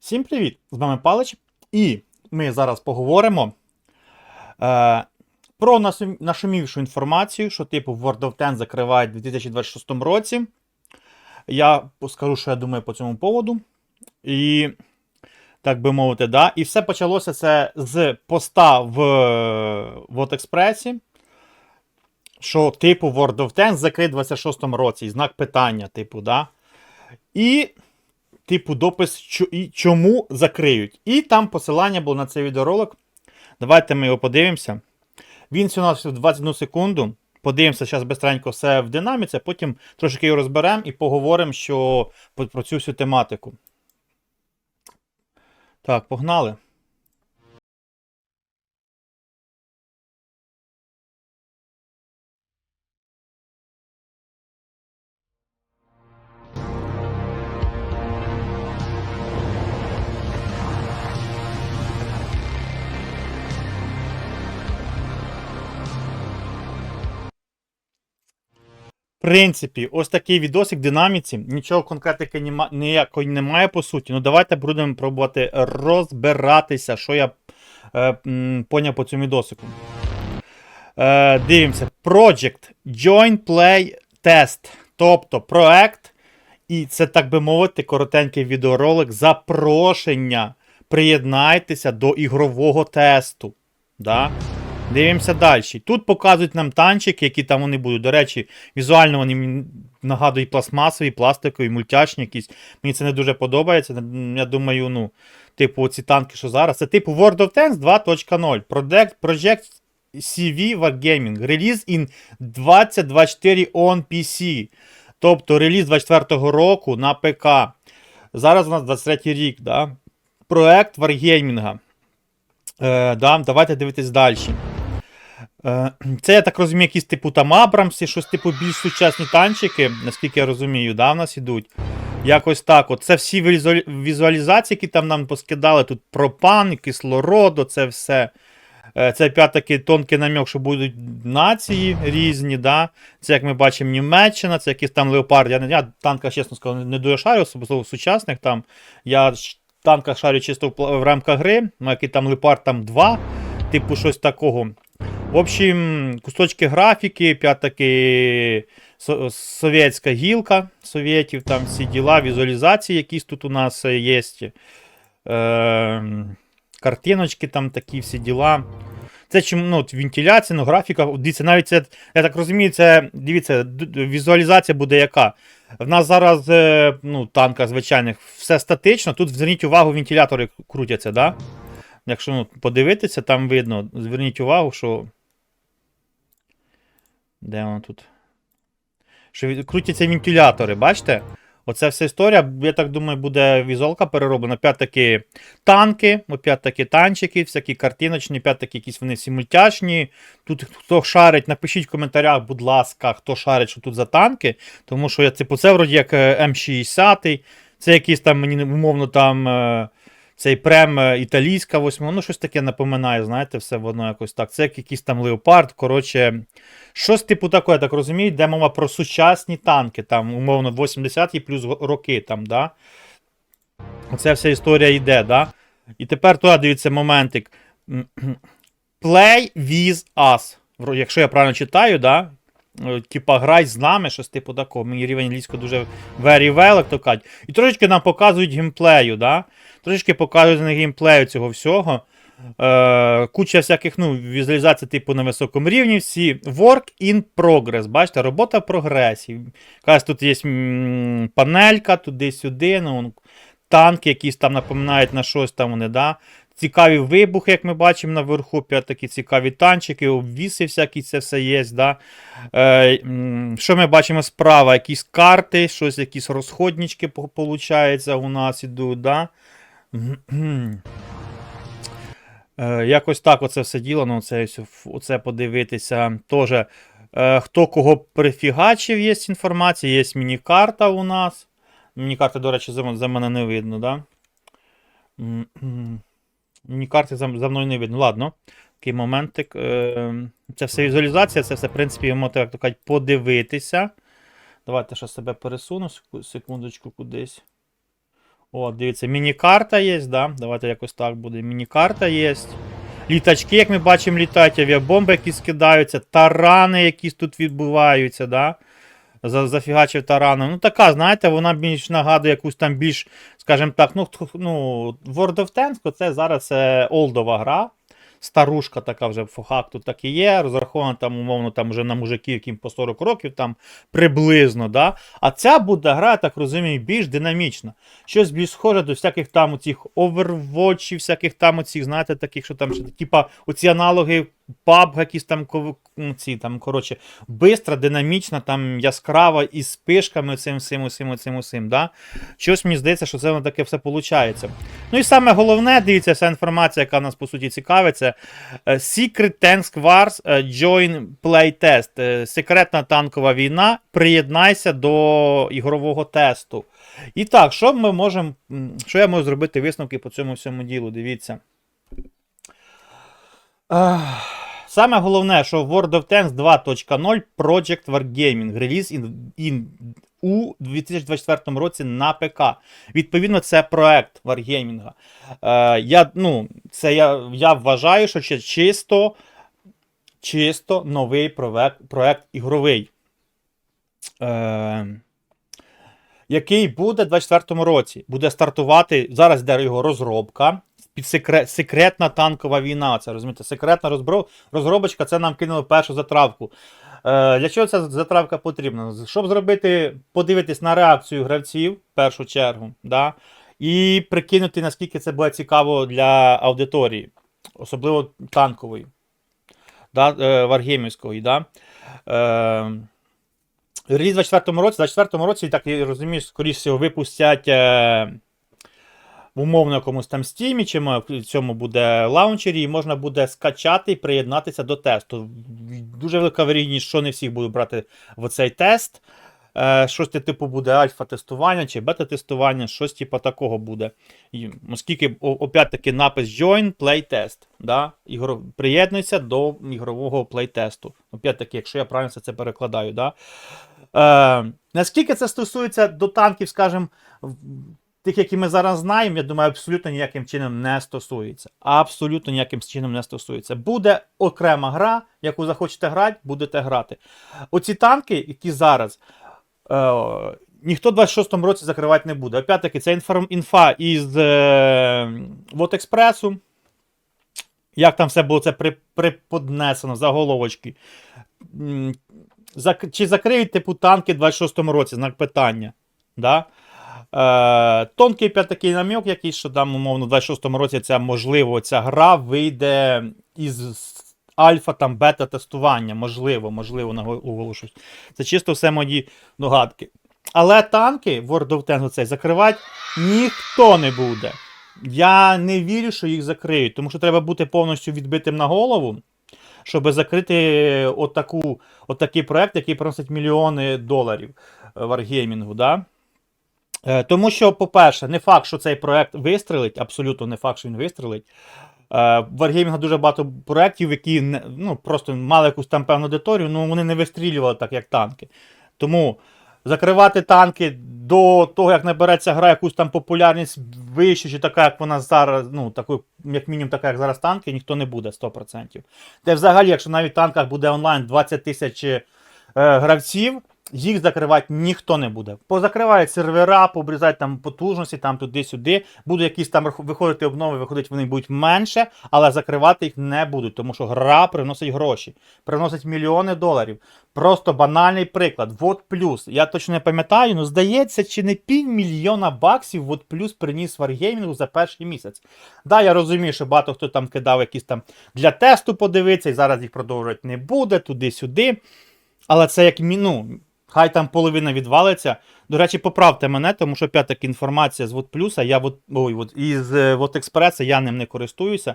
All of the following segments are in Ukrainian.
Всім привіт! З вами Палич. І ми зараз поговоримо е, про нашумівшу інформацію, що типу World of Tanks закривають у 2026 році. Я скажу, що я думаю по цьому поводу. І, так би мовити, да. І все почалося це з поста в WordExpress, що типу World of Tanks закриє у 26 році. І знак питання, типу, да. І типу, допис, і чому закриють. І там посилання було на цей відеоролик. Давайте ми його подивимося. Він всього нас 21 секунду. Подивимося зараз бистренько все в динаміці, потім трошки його розберемо і поговоримо що, про цю всю тематику. Так, погнали. Принципі, ось такий відосик динаміці. Нічого конкретики нема, ніякої немає по суті. Ну давайте будемо пробувати розбиратися, що я е, м, поняв по цьому відосику. Е, дивимося. Project Join Play Test. Тобто проект, і це, так би мовити, коротенький відеоролик. Запрошення. Приєднайтеся до ігрового тесту. Да? Дивимося далі. Тут показують нам танчики, які там вони будуть. До речі, візуально вони нагадують пластмасові, пластикові, мультяшні якісь. Мені це не дуже подобається. Я думаю, ну, типу, ці танки, що зараз. Це типу World of Tanks 2.0. Project, Project CV Wargaming. Реліз in 2024 on PC. Тобто реліз 24-го року на ПК. Зараз у нас 23 рік, да? Проект Wargaming. Е, да, давайте дивитись далі. Е, Це, я так розумію, якісь типу там Абрамси, щось типу більш сучасні танчики, наскільки я розумію, да, в нас ідуть. Якось так. От. Це всі візуалізації, які там нам поскидали. Тут пропан, кислород, це все. Е, Це опять-таки тонкий намік, що будуть нації різні. Да? Це, як ми бачимо, Німеччина, це якісь там леопард. Я, я танка, чесно скажу, не дуже шарю, особливо сучасних там. Я танках шарю чисто в рамках гри, ну який там леопард там 2, типу щось такого. В общем, кусочки графіки, опять-таки совєтська гілка совєтів, там всі діла, візуалізації якісь тут у нас є. Е, картиночки там такі всі діла. Це чим, ну, вентиляція, ну, графіка. Дивіться, навіть це, я так розумію, це дивіться, візуалізація буде яка. В нас зараз е, ну, танка звичайних все статично. Тут зверніть увагу, вентилятори крутяться, да? Якщо ну, подивитися, там видно. Зверніть увагу, що. Де воно тут? Що крутяться вентилятори, бачите? Оця вся історія, я так думаю, буде візуалка перероблена. Опять-таки танки, опять-таки танчики, всякі картиночні, опять-таки якісь вони всі мультяшні. Тут хто шарить, напишіть в коментарях, будь ласка, хто шарить, що тут за танки. Тому що я типу, це вроді як е, М60, це якийсь там мені умовно там. Цей прем е, італійська восьма, ну щось таке напоминає, знаєте, все воно якось так. Це як якийсь там леопард. Коротше, щось типу такого, я так розумію, йде мова про сучасні танки, там, умовно, 80-ті плюс роки, там, да. Оця вся історія йде, да. І тепер туди дивіться моментик. Play with us. Якщо я правильно читаю, да. Е, Типа грай з нами, щось типу такого. Мені рівень англійського дуже very well, як то кажуть. І трошечки нам показують геймплею, да? Трошечки показують на геймплею цього всього. Е, куча всяких ну, візуалізацій, типу, на високому рівні. Всі work in progress. Бачите, робота в прогресі. Якась тут є панелька, туди-сюди. Ну, танки якісь там напоминають на щось там вони, да? Цікаві вибухи, як ми бачимо наверху, такі цікаві танчики, обвіси всякі, це все є. Да? Е, що ми бачимо справа? Якісь карти, щось, якісь розходнички, получається, у нас ідуть. Да? Е, якось так оце все діло, ну це, ось ф- оце подивитися. Тоже, е, хто кого прифігачив, є інформація, є міні-карта у нас. Міні-карти, до речі, за мене не видно, да? М. Міні-карти за, за мною не видно. Ладно, такий моментик. Е, це все візуалізація, це все, в принципі, ви можете, як то кажуть, подивитися. Давайте ще себе пересуну, секундочку кудись. О, дивіться, міні-карта є, да? Давайте якось так буде. Міні-карта є. Літачки, як ми бачимо, літають, авіабомби, які скидаються, тарани, які тут відбуваються, да? За- Зафігачив тараном. Ну, така, знаєте, вона більш нагадує якусь там більш, скажімо так, ну, ну World of Tanks, це зараз це олдова гра. Старушка така вже по факту так і є, розрахована там, умовно, там вже на мужиків, яким по 40 років там приблизно. Да? А ця буде гра, я так розумію, більш динамічна. Щось більш схоже до всяких там оцих Overwatch, всяких там оцих, знаєте, таких, що там, що, типа оці аналоги PUBG, якісь там, ці, там, коротше, бистра, динамічна, там яскрава із спишками, цим, всім, усім, усім, усім, да? Щось мені здається, що це воно таке все виходить. Ну і саме головне, дивіться, вся інформація, яка нас по суті цікавить, це е, Secret Tanks Wars е, Join Play Test. Е, Секретна танкова війна. Приєднайся до ігрового тесту. І так, що ми можемо. Що я можу зробити висновки по цьому всьому ділу? Дивіться. Саме головне, що World of Tanks 2.0 Project Wargaming реліз у 2024 році на ПК. Відповідно, це проект Wargaming. Е, я, ну, це я, я вважаю, що це чисто, чисто новий проект, проект ігровий. Е, який буде в 2024 році. Буде стартувати. Зараз йде його розробка. Під секрет, секретна танкова війна. Це розумієте, секретна розбро, розробочка, це нам кинули першу затравку. Е, для чого ця затравка потрібна? Щоб зробити, подивитись на реакцію гравців в першу чергу, да? і прикинути, наскільки це буде цікаво для аудиторії, особливо танкової, да? е, варгеймівської. Да? Е, Реліз в 24 році, в 24 році, так я розумію, скоріше всього, випустять е, в умовно якомусь там стімі, чи в цьому буде лаунчері, і можна буде скачати і приєднатися до тесту. Дуже велика вірогідність, що не всіх будуть брати в цей тест. Е, щось ти, типу буде альфа-тестування чи бета-тестування, щось типу такого буде. І, оскільки, опять-таки, напис Join Playtest. Да? Ігро... Приєднуйся до ігрового плейтесту. Опять-таки, якщо я правильно це перекладаю. Да? Е, наскільки це стосується до танків, скажімо, тих, які ми зараз знаємо, я думаю, абсолютно ніяким чином не стосується. Абсолютно ніяким чином не стосується. Буде окрема гра, яку захочете грати, будете грати. Оці танки, які зараз. Е, Ніхто в 26-му році закривати не буде. Опять-таки, це інфа із е, Вотекспресу. Як там все було це при, заголовочки. Зак... Чи закриють типу танки в 26-му році? Знак питання. Да? Е, тонкий п'ять такий намік, якийсь, що там, умовно, в 26-му році ця можливо, ця гра вийде із альфа там бета-тестування. Можливо, можливо, наголошусь. Це чисто все мої догадки. Але танки World of Tanks цей закривати ніхто не буде. Я не вірю, що їх закриють, тому що треба бути повністю відбитим на голову, щоб закрити отаку, отакий проект, який приносить мільйони доларів варгеймінгу. Да? Е, Тому що, по-перше, не факт, що цей проект вистрелить, абсолютно не факт, що він вистрелить. Е, В Wargaming дуже багато проєктів, які ну, просто мали якусь там певну аудиторію, ну вони не вистрілювали так, як танки. Тому закривати танки до того, як набереться гра якусь там популярність вищу, чи така, як вона зараз, ну, таку, як мінімум, така, як зараз танки, ніхто не буде 100%. Та взагалі, якщо навіть в танках буде онлайн 20 тисяч е, гравців, їх закривати ніхто не буде. Позакривають сервера, пообрізають там потужності, там туди-сюди. Будуть якісь там виходити обнови, виходить, вони будуть менше, але закривати їх не будуть, тому що гра приносить гроші, приносить мільйони доларів. Просто банальний приклад. Вот плюс. Я точно не пам'ятаю, ну здається, чи не півмільйона баксів Вот плюс приніс Wargaming за перший місяць. Да, я розумію, що багато хто там кидав якісь там для тесту подивитися, і зараз їх продовжувати не буде, туди-сюди. Але це як ну, Хай там половина відвалиться. До речі, поправте мене, тому що таки інформація з Вот я вот, ой, вот, із е, Вот Експреса я ним не користуюся.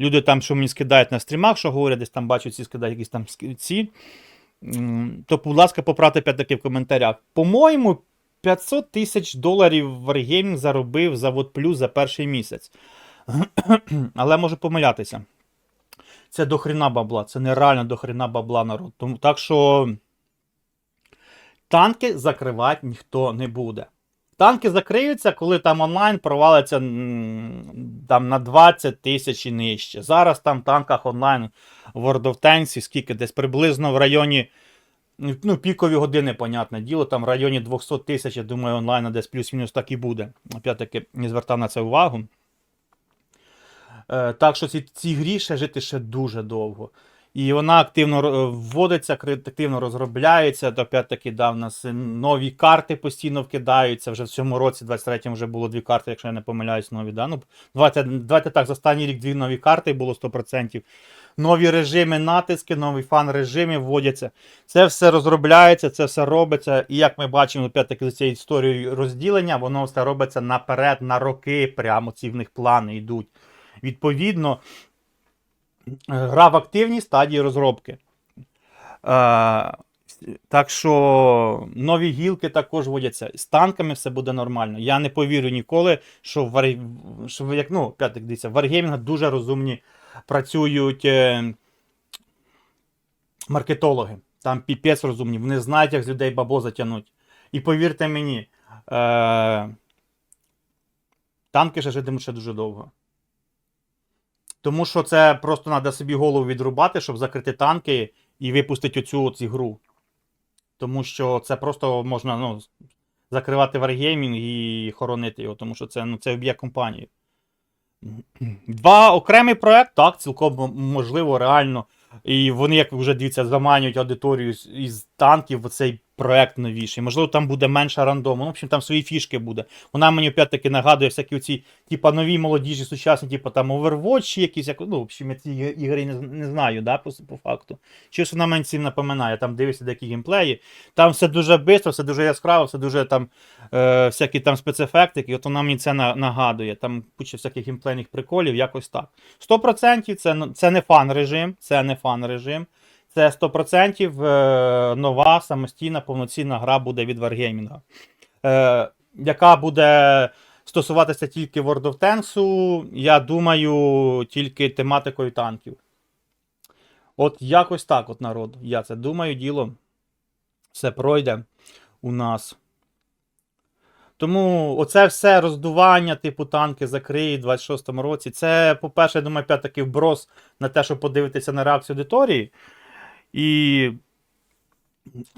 Люди там, що мені скидають на стрімах, що говорять, десь там бачу, ці скидають якісь там ці. То, будь ласка, поправте опять таки в коментарях. По-моєму, 500 тисяч доларів Wargaming заробив за Вот за перший місяць. Але можу помилятися. Це до хрена бабла, це нереально до хрена бабла народ. Тому, так що танки закривати ніхто не буде. Танки закриються, коли там онлайн провалиться там, на 20 тисяч і нижче. Зараз там в танках онлайн в World of Tanks, скільки десь приблизно в районі. Ну, пікові години, понятне діло, там в районі 200 тисяч, я думаю, онлайн десь плюс-мінус так і буде. Опять-таки, не звертав на це увагу. Е, так що ці, цій грі ще жити ще дуже довго. І вона активно вводиться, кри- активно розробляється. Опять-таки, да, нас нові карти постійно вкидаються. Вже в цьому році, 23-му, вже було дві карти, якщо я не помиляюсь, нові. Да? Ну, давайте, давайте так, за останній рік дві нові карти було 100%. Нові режими натиски, нові фан-режими вводяться. Це все розробляється, це все робиться. І як ми бачимо, опять-таки, за цією історією розділення, воно все робиться наперед, на роки, прямо ці в них плани йдуть. Відповідно, е, гра в активній стадії розробки. Е, так що нові гілки також вводяться. З танками все буде нормально. Я не повірю ніколи, що в Вар- що як, ну, опять дивіться, в Wargaming дуже розумні працюють е, маркетологи. Там піпець розумні. Вони знають, як з людей бабло затягнуть. І повірте мені, е, танки ще житимуть ще дуже довго. Тому що це просто треба собі голову відрубати, щоб закрити танки і випустити оцю от гру. Тому що це просто можна ну, закривати Wargaming і хоронити його, тому що це, ну, це вб'є компанію. Два окремий проект, так, цілком можливо, реально. І вони, як ви вже дивіться, заманюють аудиторію із танків в цей проект новіший. Можливо, там буде менше рандому. Ну, в общем, там свої фішки буде. Вона мені опять-таки нагадує всякі оці, типа, нові молодіжі, сучасні, типа там Overwatch якісь, як, ну, в общем, я ці ігри не, не знаю, да, по, по факту. Щось вона мені цим напоминає, там дивишся деякі геймплеї. Там все дуже швидко, все дуже яскраво, все дуже там е, всякі там спецефекти, от вона мені це на, нагадує. Там куча всяких геймплейних приколів, якось так. 100% це, це не фан режим, це не фан режим. Це 100% е, нова самостійна повноцінна гра буде від Wargaming. Е, яка буде стосуватися тільки World of Tanks, я думаю, тільки тематикою танків. От якось так, от народ. Я це думаю, діло все пройде у нас. Тому оце все роздування, типу танки закриють у 26-му році. Це, по-перше, я думаю, опять такий вброс на те, щоб подивитися на реакцію аудиторії. І.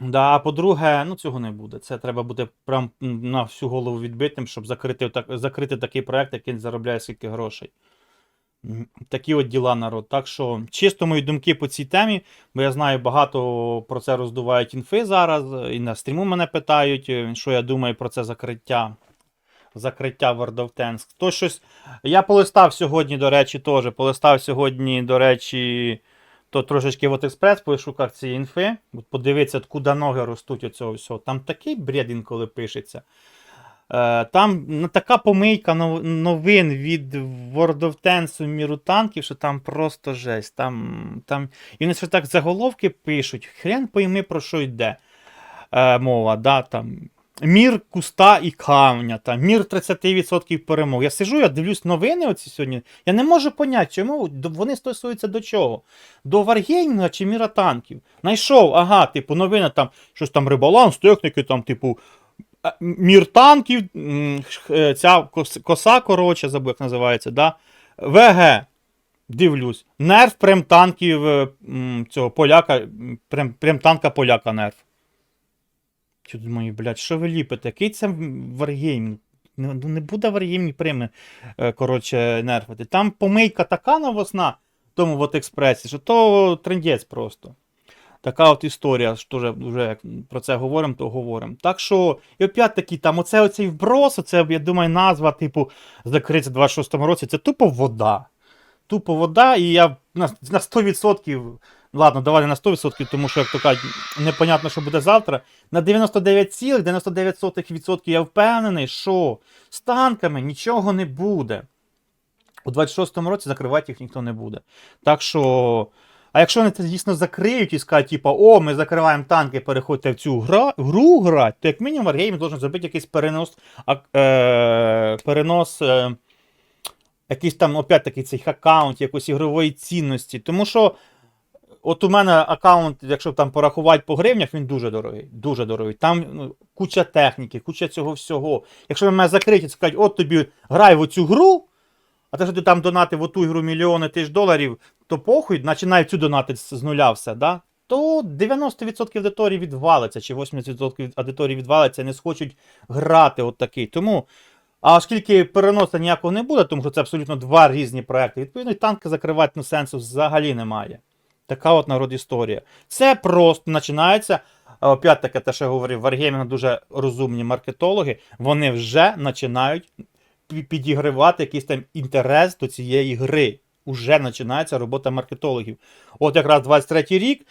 Да, а по-друге, ну цього не буде. Це треба буде прям на всю голову відбитим, щоб закрити, так, закрити такий проект, який заробляє скільки грошей. Такі от діла народ. Так що, чисто мої думки по цій темі, бо я знаю, багато про це роздувають інфи зараз, і на стріму мене питають, що я думаю про це закриття. Закриття World of Tanks. Хто щось. Я полистав сьогодні, до речі, теж. Полистав сьогодні, до речі, то трошечки в експрес пошукав цієї інфи. От подивитися, куди ноги ростуть оцього всього. Там такий бред інколи пишеться. Е, Там така помийка новин від World of Tanks у міру танків, що там просто жесть. Там, там... І вони ще так заголовки пишуть. Хрен пойми про що йде е, мова. Да, там. Мір куста і камня, там, мір 30% перемог. Я сижу, я дивлюсь новини оці сьогодні. Я не можу поняти, чому вони стосуються до чого? До Варгеймінга чи міра танків. Найшов, ага, типу, новина там, щось там ребаланс, техніки, там, типу, мір танків, е, ця коса, коротше, забув, як називається, да? ВГ. Дивлюсь. Нерв прем танків е, цього поляка, прем, прем танка поляка нерв. Що думаю, блядь, що ви ліпите? Який це Wargaming? Ну ну, не буде Wargaming прими, е, коротше, нерфити. Там помийка така новосна в тому от експресі, що то трендець просто. Така от історія, що вже, вже як про це говоримо, то говоримо. Так що, і опять таки, там оце оцей вброс, оце, я думаю, назва, типу, закриться в 26-му році, це тупо вода. Тупо вода, і я на 100%, ладно, давай не на 100%, тому що, як то кажуть, непонятно, що буде завтра. На 99,99% я впевнений, що з танками нічого не буде. У 26-му році закривати їх ніхто не буде. Так що. А якщо вони це дійсно закриють і скажуть, типу, о, ми закриваємо танки, переходьте в цю гра, гру грати, то як мінімум Wargaming должен зробити якийсь перенос, а, е, перенос е, якийсь там, опять-таки, цих аккаунтів, якоїсь ігрової цінності. Тому що от у мене аккаунт, якщо там порахувати по гривнях, він дуже дорогий. Дуже дорогий. Там ну, куча техніки, куча цього всього. Якщо ви мене закриті, скажуть, от тобі грай в оцю гру, а те, що ти там донатив оту ігру мільйони тисяч доларів, то похуй, починай цю донатити з нуля все, да? то 90% аудиторії відвалиться, чи 80% від аудиторії відвалиться, не схочуть грати от такий. Тому, а оскільки переносу ніякого не буде, тому що це абсолютно два різні проекти, відповідно, танки закривати ну, сенсу взагалі немає. Така от народ історія. Це просто починається. Опять таки, те, що я говорив, Wargaming дуже розумні маркетологи, вони вже починають підігривати якийсь там інтерес до цієї гри. Уже починається робота маркетологів. От якраз 23 рік,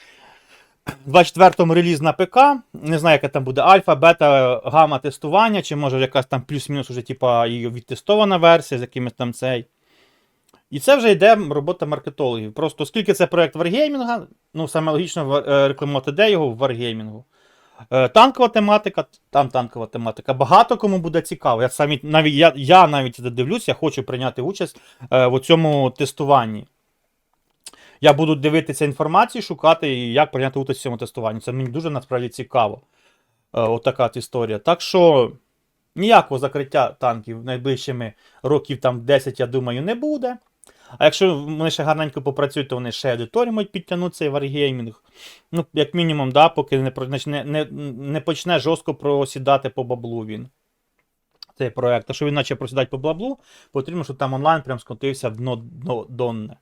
24-му реліз на ПК. Не знаю, яка там буде альфа, бета, гамма тестування, чи може якась там плюс-мінус уже, типа, і відтестована версія з якимось там цей. І це вже йде робота маркетологів. Просто оскільки це проект Wargaming, ну саме логічно е, рекламувати де його в Wargaming. Е, Танкова тематика, там танкова тематика. Багато кому буде цікаво. Я самі навіть я, я навіть дивлюсь, я хочу прийняти участь е, в цьому тестуванні. Я буду дивитися інформацію, шукати, як прийняти участь в цьому тестуванні. Це мені дуже насправді цікаво. Отака от історія. Так що ніякого закриття танків найближчими років там 10, я думаю, не буде. А якщо вони ще гарненько попрацюють, то вони ще аудиторію можуть підтягнути цей Wargaming. Ну, як мінімум, да, поки не, про- не, не, не почне жорстко просідати по баблу він. Цей проект. А що він почне просідати по баблу, потрібно, щоб там онлайн прям скотився в дно, дно донне.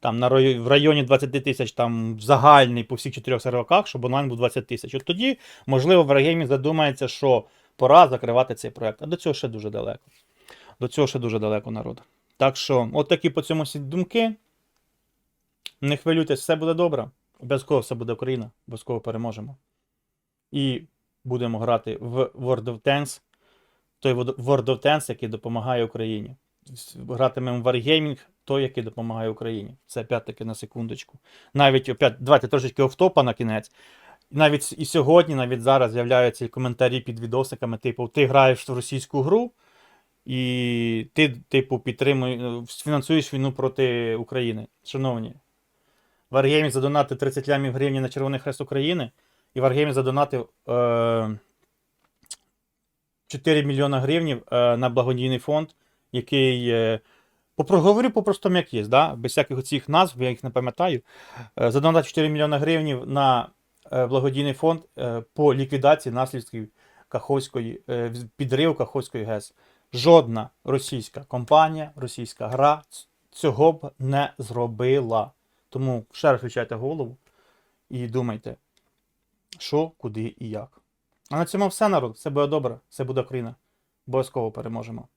Там на районі, в районі 20 тисяч там загальний по всіх чотирьох серваках, щоб онлайн був 20 тисяч. От тоді, можливо, Wargaming задумається, що пора закривати цей проект. А до цього ще дуже далеко. До цього ще дуже далеко народ. Так що, от такі по цьому всі думки. Не хвилюйтесь, все буде добре. Обов'язково все буде Україна, обов'язково переможемо. І будемо грати в World of Tanks, той World of Tanks, який допомагає Україні. Гратимемо в Wargaming, той, який допомагає Україні. Це опять таки на секундочку. Навіть опять, давайте трошечки офтопа на кінець. Навіть і сьогодні, навіть зараз з'являються коментарі під відосиками, типу, ти граєш в російську гру, і ти, типу, підтримуєш, фінансуєш війну проти України. Шановні, Wargaming задонатив 30 лямів гривень на Червоний Хрест України, і Wargaming задонатив е, 4 мільйона гривень е, на благодійний фонд, який. Е, Попроговорю по-простому, як є, да? без всяких цих назв, я їх не пам'ятаю. Е, Задонатив 4 мільйона гривень на е, благодійний фонд е, по ліквідації наслідків Каховської, е, підриву Каховської ГЕС. Жодна російська компанія, російська гра цього б не зробила. Тому ще раз включайте голову і думайте, що, куди і як. А на цьому все, народ. Все буде добре, все буде Україна. Обов'язково переможемо.